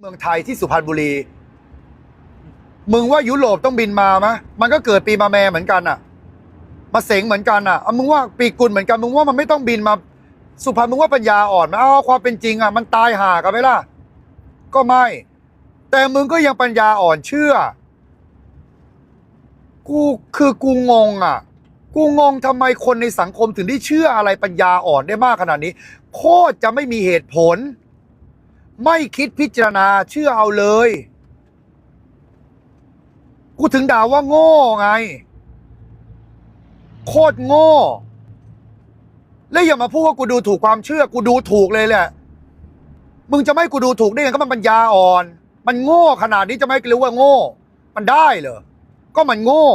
เมืองไทยที่สุพรรณบุรี มึงว่ายุโรปต้องบินมาไหมมันก็เกิดปีมาแมเหมือนกันอะมาเสงเหมือนกันอะเอามึงว่าปีกุลเหมือนกัน มึงว่ามันไม่ต้องบินมา สุพรรณมึงว่าปัญญาอ่อนไหมเอาความเป็นจริงอะมันตายห่ากันไหมล่ะ ก็ไม่ แต่มึงก็ยังปัญญาอ่อนเชื่อ กูคือกูงงอะ กูงงทำไมคนในสังคมถึงได้เชื่ออะไรปัญญาอ่อนได้มากขนาดนี้ โคตรจะไม่มีเหตุผล ไม่คิดพิจารณาเชื่อเอาเลย กูถึงด่าว่าโง่ไง โคตรโง่ แล้วอย่ามาพูดว่ากูดูถูกความเชื่อ กูดูถูกเลยแหละ มึงจะไม่กูดูถูกได้ไงก็มันปัญญาอ่อน มันโง่ขนาดนี้จะไม่รู้ว่าโง่ มันได้เหรอ ก็มันโง่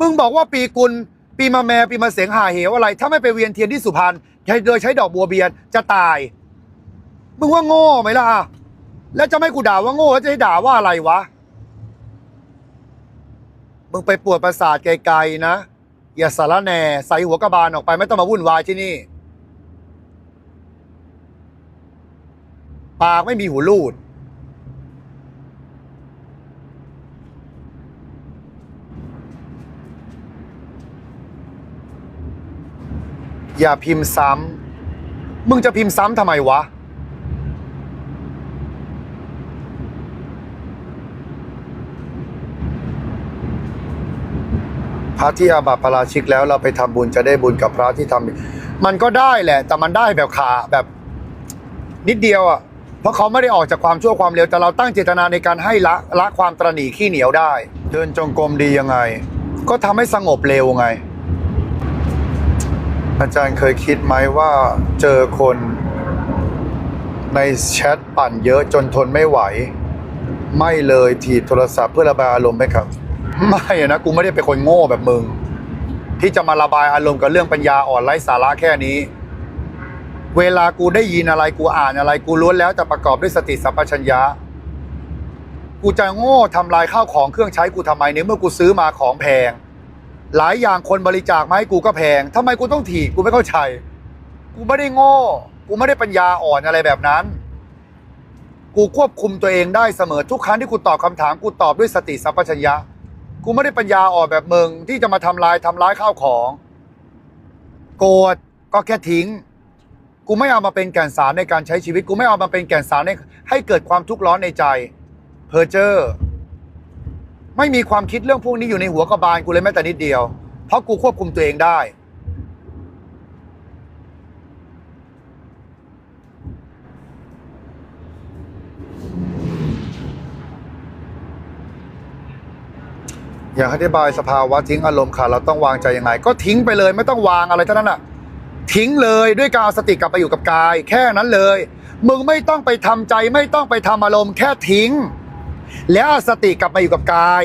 มึงบอกว่าปีกุล ปีมาแม่ปีมาเสียงหาเหวอะไร ถ้าไม่ไปเวียนเทียนที่สุพรรณโดยใช้ดอกบัวเบียนจะตาย มึงว่าโง่ไหมล่ะ แล้วจะไม่กูด่าว่าโง่แล้วจะให้ด่าว่าอะไรวะ มึงไปปวดประสาทไกลๆนะ อย่าสารแหน่ใส่หัวกระบาลออกไปไม่ต้องมาวุ่นวายที่นี่ ปากไม่มีหูรูด อย่าพิมพ์ซ้ำ มึงจะพิมพ์ซ้ำทำไมวะ พ ระที่อาบัติปาราชิกแล้วเราไปทำบุญจะได้บุญกับพระที่ทำมันก็ได้แหละ แต่มันได้แบบขาแบบนิดเดียวอะเพราะเขาไม่ได้ออกจากความชั่วความเร็วแต่เราตั้งเจตนาในการให้ละละความตระหนี่ขี้เหนียวได้ เดินจงกรมดียังไง ก็ทำให้สงบเร็วไง อาจารย์เคยคิดไหมว่าเจอคนในแชทปั่นเยอะจนทนไม่ไหว ไม่เลยถีบโทรศัพท์เพื่อระบายอารมณ์ไหมครับ ไม่อะนะกูไม่ได้เป็นคนโง่แบบมึง ที่จะมาระบายอารมณ์กับเรื่องปัญญาอ่อนไร้สาระแค่นี้ เวลากูได้ยินอะไรกูอ่านอะไร กูล้วนแล้วแต่ประกอบด้วยสติสัมปชัญญะกูจะโง่ทำลายข้าวของเครื่องใช้กูทำไมในเมื่อกูซื้อมาของแพง หลายอย่างคนบริจาคมาให้กูก็แพงทำไมกูต้องถีบกูไม่เข้าใจ กูไม่ได้โง่ กูไม่ได้ปัญญาอ่อนอะไรแบบนั้น กูควบคุมตัวเองได้เสมอทุกครั้งที่กูตอบคำถามกูตอบด้วยสติสัมปชัญญะ กูไม่ได้ปัญญาอ่อนแบบมึงที่จะมาทำลายทำร้ายข้าวของ โกรธก็แค่ทิ้ง กูไม่เอามาเป็นแก่นสารในการใช้ชีวิต กูไม่เอามาเป็นแก่นสารในให้เกิดความทุกข์ร้อนในใจ เพอเจอร์ไม่มีความคิดเรื่องพวกนี้อยู่ในหัวกระบาลกูเลยแม้แต่นิดเดียว เพราะกูควบคุมตัวเองได้ อยากอธิบายสภาวะทิ้งอารมณ์ค่ะ เราต้องวางใจยังไง ก็ทิ้งไปเลยไม่ต้องวางอะไรเท่านั้นอะทิ้งเลยด้วยการเอาสติกลับไปอยู่กับกาย แค่นั้นเลย มึงไม่ต้องไปทำใจไม่ต้องไปทำอารมณ์แค่ทิ้ง แล้วสติกลับมาอยู่กับกาย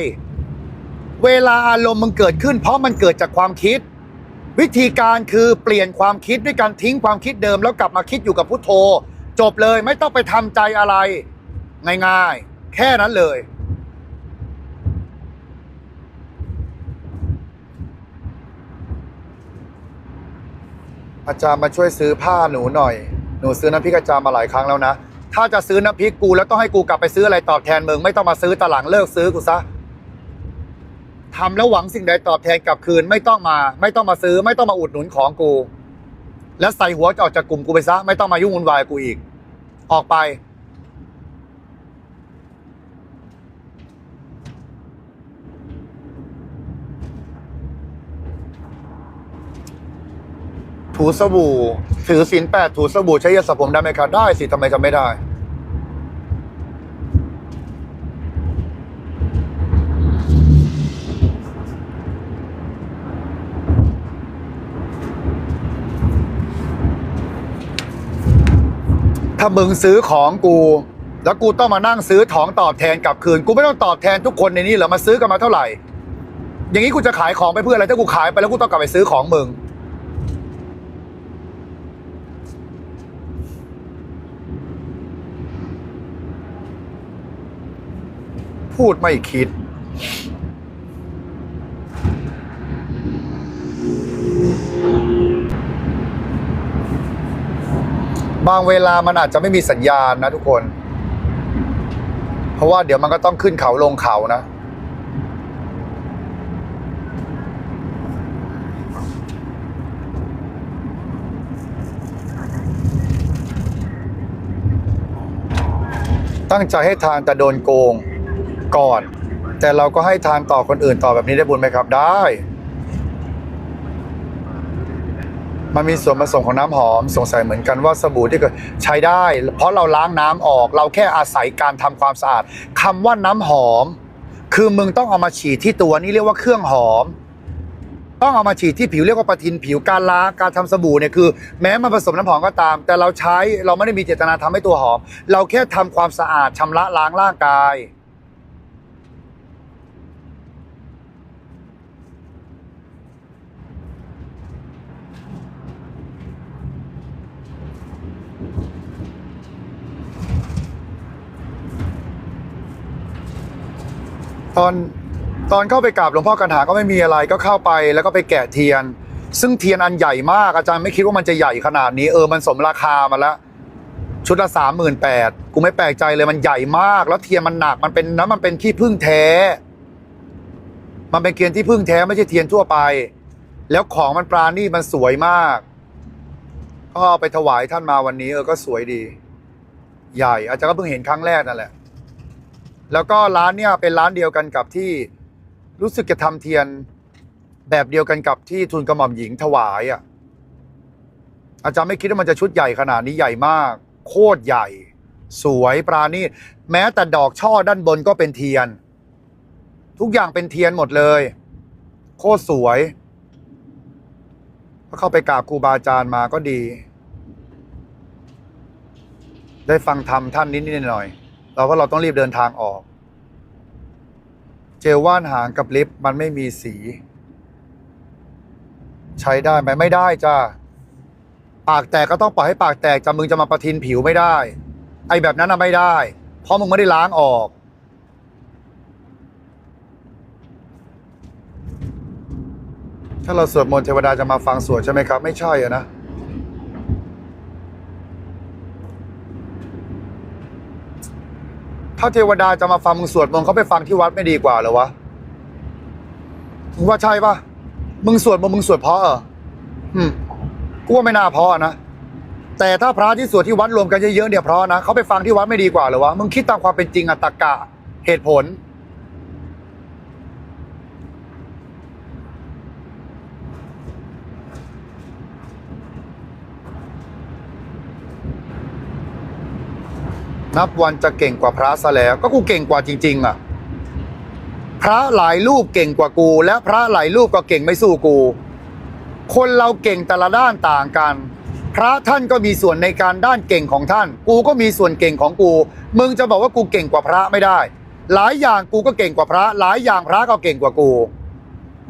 เวลาอารมณ์มึงเกิดขึ้น เพราะมันเกิดจากความคิด วิธีการคือเปลี่ยนความคิดด้วยการทิ้งความคิดเดิม แล้วกลับมาคิดอยู่กับพุทโธ จบเลยไม่ต้องไปทำใจอะไร ง่ายๆ แค่นั้นเลย อาจารย์มาช่วยซื้อผ้าหนูหน่อย หนูซื้อน้ำพริกอาจารย์มาหลายครั้งแล้วนะ ถ้าจะซื้อน้ำพริกกูแล้วต้องให้กูกลับไปซื้ออะไรตอบแทนมึงไม่ต้องมาซื้อตหลังเลิกซื้อกูซะทำแล้วหวังสิ่งใดตอบแทนกลับคืนไม่ต้องมา ไม่ต้องมาซื้อ ไม่ต้องมาอุดหนุนของกู แล้วใส่หัวจะออกจากกลุ่มกูไปซะ ไม่ต้องมายุ่งวุ่นวายกูอีก ออกไป ถูสบู่ถือศีลแปดถูสบู่ใช้ยาสระผมได้ไหมครับได้สิทำไมจะไม่ได้ ถ้ามึงซื้อของกู แล้วกูต้องมานั่งซื้อของตอบแทนกลับคืน กูไม่ต้องตอบแทนทุกคนในนี้เหรอมาซื้อกันมาเท่าไหร่ อย่างนี้กูจะขายของไปเพื่ออะไรถ้ากูขายไปแล้วกูต้องกลับไปซื้อของมึง พูดไม่คิด บางเวลามันอาจจะไม่มีสัญญาณนะทุกคน เพราะว่าเดี๋ยวมันก็ต้องขึ้นเขาลงเขานะตั้งใจให้ทานแต่โดนโกง ก่อน แต่เราก็ให้ทานต่อคนอื่นต่อแบบนี้ได้บุญไหมครับได้ มันมีส่วนผสมของน้ำหอมสงสัยเหมือนกันว่าสบู่ที่เกิดใช้ได้ เพราะเราล้างน้ำออก เราแค่อาศัยการทำความสะอาดคำว่าน้ำหอม คือมึงต้องเอามาฉีดที่ตัวนี่เรียกว่าเครื่องหอมต้องเอามาฉีดที่ผิวเรียกว่าปะทินผิวการล้างการทำสบู่เนี่ยคือ แม้มันผสมน้ำหอมก็ตาม แต่เราใช้เราไม่ได้มีเจตนาทำให้ตัวหอม เราแค่ทำความสะอาดชำระล้างร่างกาย ตอนตอนเข้าไปกราบหลวงพ่อกันหาก็ไม่มีอะไรก็เข้าไปแล้วก็ไปแกะเทียน ซึ่งเทียนอันใหญ่มากอาจารย์ไม่คิดว่ามันจะใหญ่ขนาดนี้เออมันสมราคามาแล้วชุดละสามหมื่นแปดกูไม่แปลกใจเลยมันใหญ่มาก แล้วเทียนมันหนักมันเป็นน้ำมันเป็นขี้ผึ้งแท้ มันเป็นเทียนที่พึ่งแท้ไม่ใช่เทียนทั่วไป แล้วของมันปราณีมันสวยมาก ก็ไปถวายท่านมาวันนี้ เออก็สวยดี ใหญ่อาจารย์ก็เพิ่งเห็นครั้งแรกนั่นแหละ แล้วก็ร้านเนี่ยเป็นร้านเดียวกันกับที่รู้สึกจะทำเทียนแบบเดียวกันกับที่ทุนกระหม่อมหญิงถวายอะอาจารย์ไม่คิดว่ามันจะชุดใหญ่ขนาดนี้ใหญ่มาก โคตรใหญ่ สวยปราณีตแม้แต่ดอกช่อด้านบนก็เป็นเทียน ทุกอย่างเป็นเทียนหมดเลย โคตรสวยก็เข้าไปกราบครูบาอาจารย์มาก็ดี ได้ฟังธรรมท่านนิดๆหน่อย เราว่าเราต้องรีบเดินทางออก เจลว่านหางกับลิปมันไม่มีสี ใช้ได้ไหมไม่ได้จ้าปากแตกก็ต้องปล่อยให้ปากแตกจะมึงจะมาประทินผิวไม่ได้ ไอ้แบบนั้นน่ะไม่ได้ เพราะมึงไม่ได้ล้างออกถ้าเราสวดมนต์เทวดาจะมาฟังสวดใช่ไหมครับ ไม่ใช่อะนะ ถ้าเทวดาจะมาฟังมึงสวดมนต์เขาไปฟังที่วัดไม่ดีกว่าเหรอวะมึงว่าใช่ปะมึงสวดมนต์มึงสวดเพราะเหรออืมกูว่าไม่น่าเพราะนะแต่ถ้าพระที่สวดที่วัดรวมกันเยอะๆเนี่ยเพราะนะเขาไปฟังที่วัดไม่ดีกว่าเหรอวะมึงคิดตามความเป็นจริงอะตะกะเหตุผล นับวันจะเก่งกว่าพระซะแล้ว ก็กูเก่งกว่าจริง ๆ อะ พระหลายรูปเก่งกว่ากู และพระหลายรูปก็เก่งไม่สู้กู คนเราเก่งแต่ละด้านต่างกัน พระท่านก็มีส่วนในการด้านเก่งของท่าน กูก็มีส่วนเก่งของกู มึงจะบอกว่ากูเก่งกว่าพระไม่ได้ หลายอย่างกูก็เก่งกว่าพระ หลายอย่างพระก็เก่งกว่ากู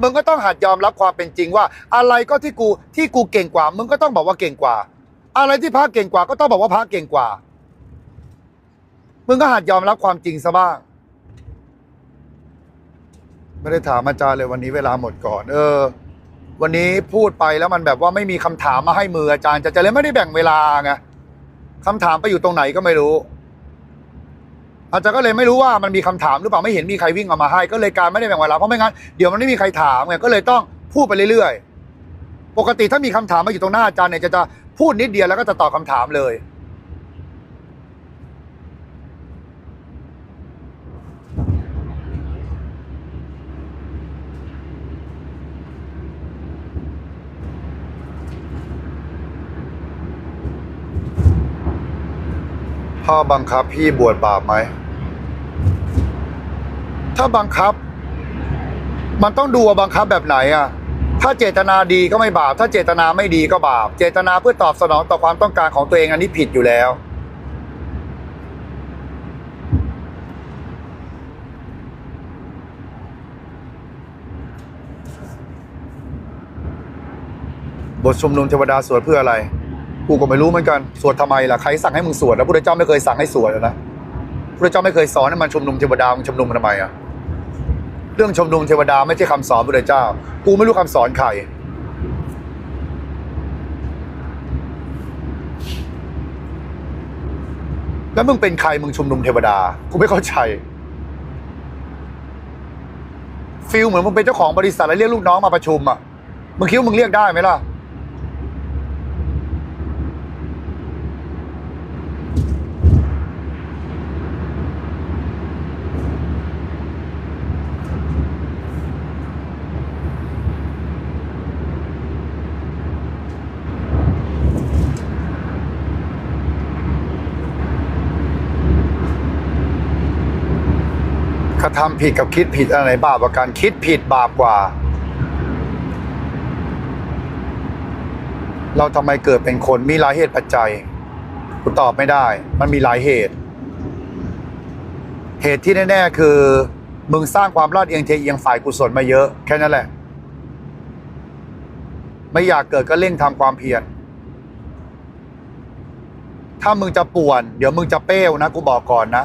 มึงก็ต้องหัดยอมรับความเป็นจริงว่า อะไรก็ที่กูที่กูเก่งกว่า มึงก็ต้องบอกว่าเก่งกว่า อะไรที่พระเก่งกว่าก็ต้องบอกว่าพระเก่งกว่า มึงก็หัดยอมรับความจริงซะบ้าง ไม่ได้ถามอาจารย์เลยวันนี้เวลาหมดก่อน เออ วันนี้พูดไปแล้วมันแบบว่าไม่มีคำถามมาให้มืออาจารย์จะจะเลยไม่ได้แบ่งเวลาไงคำถามไปอยู่ตรงไหนก็ไม่รู้ อาจารย์ก็เลยไม่รู้ว่ามันมีคำถามหรือเปล่าไม่เห็นมีใครวิ่งเอามาให้ ก็เลยการไม่ได้แบ่งเวลาเพราะไม่งั้นเดี๋ยวมันไม่มีใครถามไงก็เลยต้องพูดไปเรื่อยๆ ปกติถ้ามีคำถามมาอยู่ตรงหน้าอาจารย์เนี่ยจะจะพูดนิดเดียวแล้วก็จะตอบคำถามเลย พ่อบังคับพี่บวชบาปไหม ถ้าบังคับ มันต้องดูว่าบังคับแบบไหนอะ ถ้าเจตนาดีก็ไม่บาป ถ้าเจตนาไม่ดีก็บาป เจตนาเพื่อตอบสนองต่อความต้องการของตัวเองอันนี้ผิดอยู่แล้ว บทชุมนุมเทวดาสวดเพื่ออะไร กูก็ไม่รู้เหมือนกันสวดทำไมล่ะใครสั่งให้มึงสวดแล้วพระเจ้าไม่เคยสั่งให้สวดเลยนะพระเจ้าไม่เคยสอนให้มันชุมนุมเทวดามึงชุมนุมทำไมอะเรื่องชุมนุมเทวดาไม่ใช่คำสอนพระเจ้า กูไม่รู้คำสอนใครแล้วมึงเป็นใครมึงชุมนุมเทวดากูไม่เข้าใจฟิลเหมือนมึงเป็นเจ้าของบริษัทแล้วเรียกลูกน้องมาประชุมอะมึงคิดว่ามึงเรียกได้ไหมล่ะ ระทำผิดกับคิดผิดอันไหนบาปกว่ากันคิดผิดบาปกว่า เราทำไมเกิดเป็นคนมีหลายเหตุปัจจัยกูตอบไม่ได้ มันมีหลายเหตุ เหตุที่แน่ๆคือ มึงสร้างความลาดเอียงเทเอียงฝ่ายกุศลมาเยอะ แค่นั้นแหละ ไม่อยากเกิดก็เร่งทำความเพียรถ้ามึงจะป่วน เดี๋ยวมึงจะเป้วนะกูบอกก่อนนะ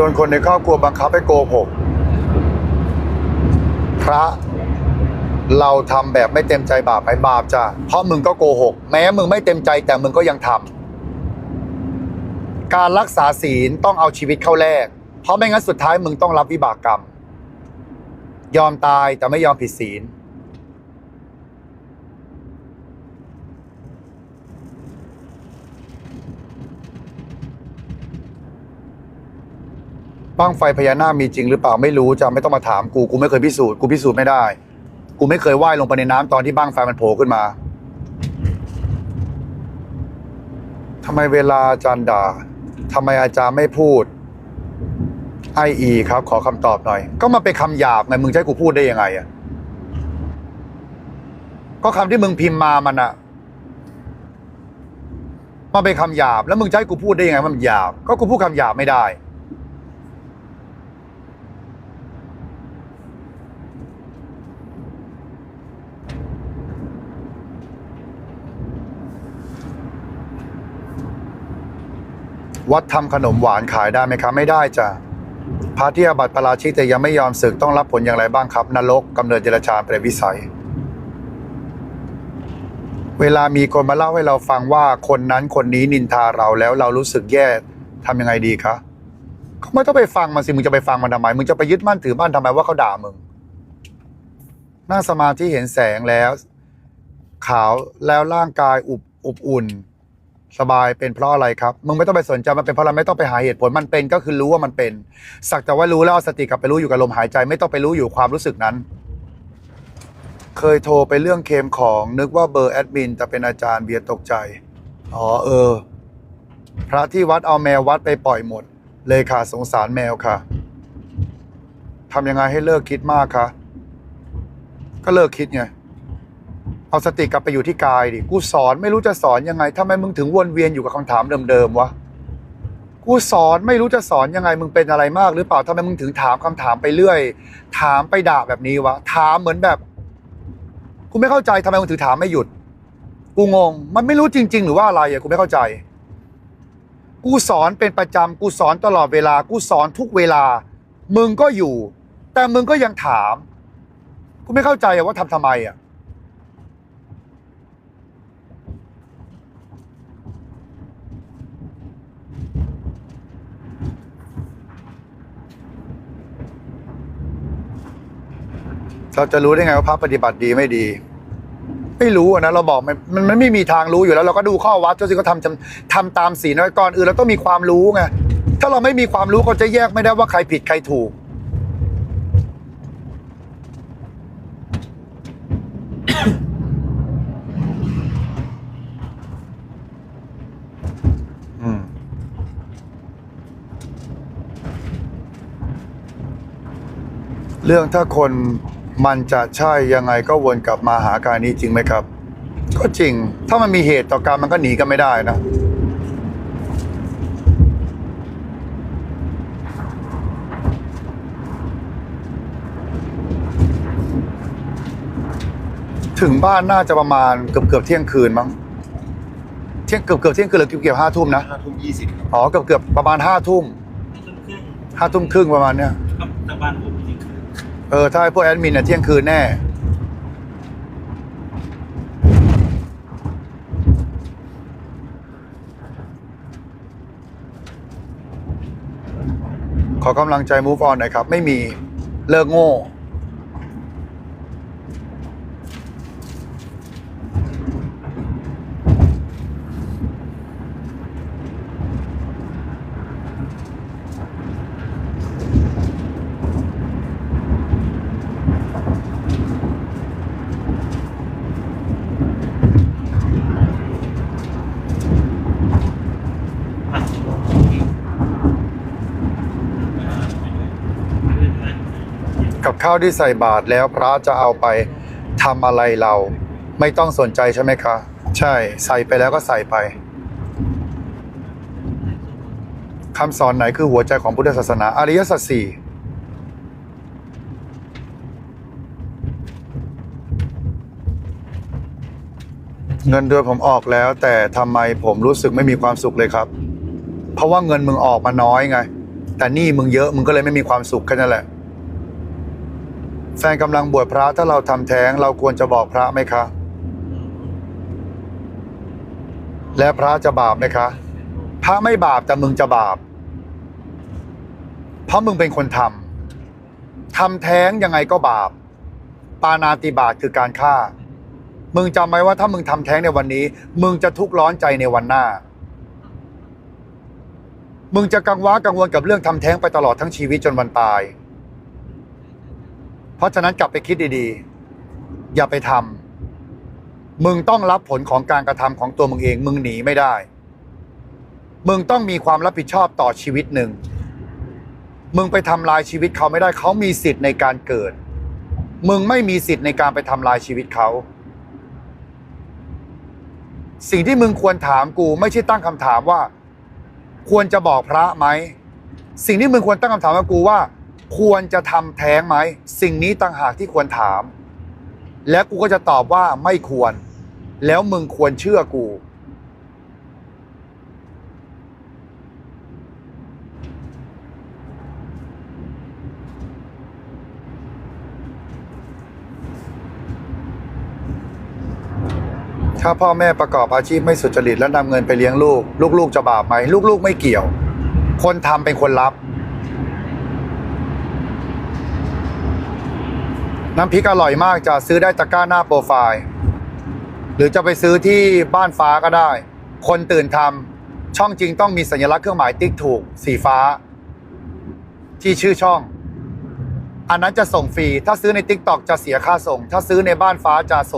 โดนคนในครอบครัวบังคับให้โกหกพระเราทำแบบไม่เต็มใจบาปไหมบาปจ้ะเพราะมึงก็โกหก แม้มึงไม่เต็มใจแต่มึงก็ยังทำการรักษาศีลต้องเอาชีวิตเข้าแลกเพราะไม่งั้นสุดท้ายมึงต้องรับวิบากกรรม ยอมตายแต่ไม่ยอมผิดศีล บ้างไฟพญานาคมีจริงหรือเปล่าไม่รู้จะไม่ต้องมาถามกูกูไม่เคยพิสูจน์กูพิสูจน์ไม่ได้ กูไม่เคยว่ายลงไปในน้ำตอนที่บ้างไฟมันโผล่ขึ้นมาทำไมเวลาอาจารย์ด่าทำไมอาจารย์ไม่พูดไออีครับ ขอคำตอบหน่อย ก็มาเป็นคำหยาบไงมึงจะให้กูพูดได้ยังไงอะก็คำที่มึงพิมพ์มามันอะมันเป็นคำหยาบแล้วมึงจะให้กูพูดได้ยังไงมันหยาบ ก็กูพูดคำหยาบไม่ได้ วัดทำขนมหวานขายได้ไหมครับไม่ได้จ้ะพระที่อาบัติปาราชิกแต่ยังไม่ยอมศึกต้องรับผลอย่างไรบ้างครับ นรกกำเนิดเจรชาเปรตวิสัย เวลามีคนมาเล่าให้เราฟังว่าคนนั้นคนนี้นินทาเราแล้วเรารู้สึกแย่ทำยังไงดีคะก็ไม่ต้องไปฟังมันสิมึงจะไปฟังมันทำไมมึงจะไปยึดมั่นถือมั่นทำไมว่าเขาด่ามึงนั่งสมาธิเห็นแสงแล้ว ขาวแล้วร่างกายอุบอบอุ่น สบายเป็นเพราะอะไรครับ มึงไม่ต้องไปสนใจมันเป็นเพราะอะไรไม่ต้องไปหาเหตุผลมันเป็นก็คือรู้ว่ามันเป็น สักแต่ว่ารู้แล้วเอาสติกลับไปรู้อยู่กับลมหายใจ ไม่ต้องไปรู้อยู่ความรู้สึกนั้น เคยโทรไปเรื่องเคมของนึกว่าเบอร์แอดมินแต่เป็นอาจารย์เบียร์ตกใจอ๋อเออ พระที่วัดเอาแมววัดไปปล่อยหมด เลยค่ะสงสารแมวค่ะทำยังไงให้เลิกคิดมากคะก็เลิกคิดไง เอาสติกลับไปอยู่ที่กายดิ กูสอนไม่รู้จะสอนยังไงทำไมมึงถึงวนเวียนอยู่กับคำถามเดิมๆวะ กูสอนไม่รู้จะสอนยังไงมึงเป็นอะไรมากหรือเปล่าทำไมมึงถึงถามคำถามไปเรื่อย ถามไปด่าแบบนี้วะ ถามเหมือนแบบ กูไม่เข้าใจทำไมมึงถึงถามไม่หยุด กูงง มันไม่รู้จริง ๆ หรือว่าอะไรอะกูไม่เข้าใจ กูสอนเป็นประจำกูสอนตลอดเวลา กูสอนทุกเวลา มึงก็อยู่ แต่มึงก็ยังถาม กูไม่เข้าใจว่าทำทำไมอะ เราจะรู้ได้ไงว่าพระปฏิบัติดีไม่ดี ไม่รู้นะเราบอกมันมันไม่มีทางรู้อยู่แล้ว เราก็ดูข้อวัดจนสิก็ทำทำทำตามศีลก่อนอื่นเราต้องมีความรู้ไงถ้าเราไม่มีความรู้ก็จะแยกไม่ได้ว่าใครผิดใครถูกอืมเรื่องถ้าคน มันจะใช่ยังไงก็วนกลับมาหาการนี้จริงไหมครับ ก็จริง ถ้ามันมีเหตุต่อการมันก็หนีกันไม่ได้นะถึงบ้านน่าจะประมาณเกือบเกือบเที่ยงคืนมั้งเที่ยงเกือบเกือบเที่ยงคืนหรือเกือบเกือบห้าทุ่มนะห้าทุ่มยี่สิบอ๋อเกือบเกือบประมาณห้าทุ่มห้าทุ่มครึ่งประมาณเนี้ยครับแต่บ้านผม เออ ถ้าให้พวกแอดมินเนี่ยเที่ยงคืนแน่ ขอกำลังใจ move on หน่อยครับ ไม่มีเลิกโง่ ที่ใส่บาตรแล้วพระจะเอาไปทำอะไรเรา ไม่ต้องสนใจใช่ไหมคะ ใช่ใส่ไปแล้วก็ใส่ไปคำสอนไหนคือหัวใจของพุทธศาสนา อริยสัจสี่เงินเดือนผมออกแล้ว แต่ทำไมผมรู้สึกไม่มีความสุขเลยครับ เพราะว่าเงินมึงออกมาน้อยไง แต่นี่มึงเยอะมึงก็เลยไม่มีความสุขแค่นั้นแหละ แฟนกำลังบวชพระถ้าเราทำแท้งเราควรจะบอกพระไหมคะ และพระจะบาปไหมคะ พระไม่บาปแต่มึงจะบาป เพราะมึงเป็นคนทำทำแท้งยังไงก็บาป ปานาติบาตคือการฆ่า มึงจำไว้ว่าถ้ามึงทำแท้งในวันนี้ มึงจะทุกข์ร้อนใจในวันหน้า มึงจะกังวลกังวลกับเรื่องทำแท้งไปตลอดทั้งชีวิตจนวันตาย เพราะฉะนั้นกลับไปคิดดีๆ อย่าไปทำมึงต้องรับผลของการกระทำของตัวมึงเอง มึงหนีไม่ได้ มึงต้องมีความรับผิดชอบต่อชีวิตหนึ่ง มึงไปทำลายชีวิตเขาไม่ได้เขามีสิทธิ์ในการเกิด มึงไม่มีสิทธิ์ในการไปทำลายชีวิตเขาสิ่งที่มึงควรถามกูไม่ใช่ตั้งคำถามว่า ควรจะบอกพระไหม สิ่งที่มึงควรตั้งคำถามกับกูว่า ควรจะทำแท้งไหม สิ่งนี้ต่างหากที่ควรถาม แล้วกูก็จะตอบว่าไม่ควร แล้วมึงควรเชื่อกู ถ้าพ่อแม่ประกอบอาชีพไม่สุจริตและนำเงินไปเลี้ยงลูก ลูกๆจะบาปไหม ลูกๆไม่เกี่ยว คนทำเป็นคนรับ น้ำพริกอร่อยมากจะซื้อได้ตะกร้าหน้าโปรไฟล์ หรือจะไปซื้อที่บ้านฟ้าก็ได้ คนตื่นทำช่องจริงต้องมีสัญลักษณ์เครื่องหมายติ๊กถูก สีฟ้า ที่ชื่อช่อง อันนั้นจะส่งฟรี ถ้าซื้อในติ๊กต็อกจะเสียค่าส่ง ถ้าซื้อในบ้านฟ้าจะส่ง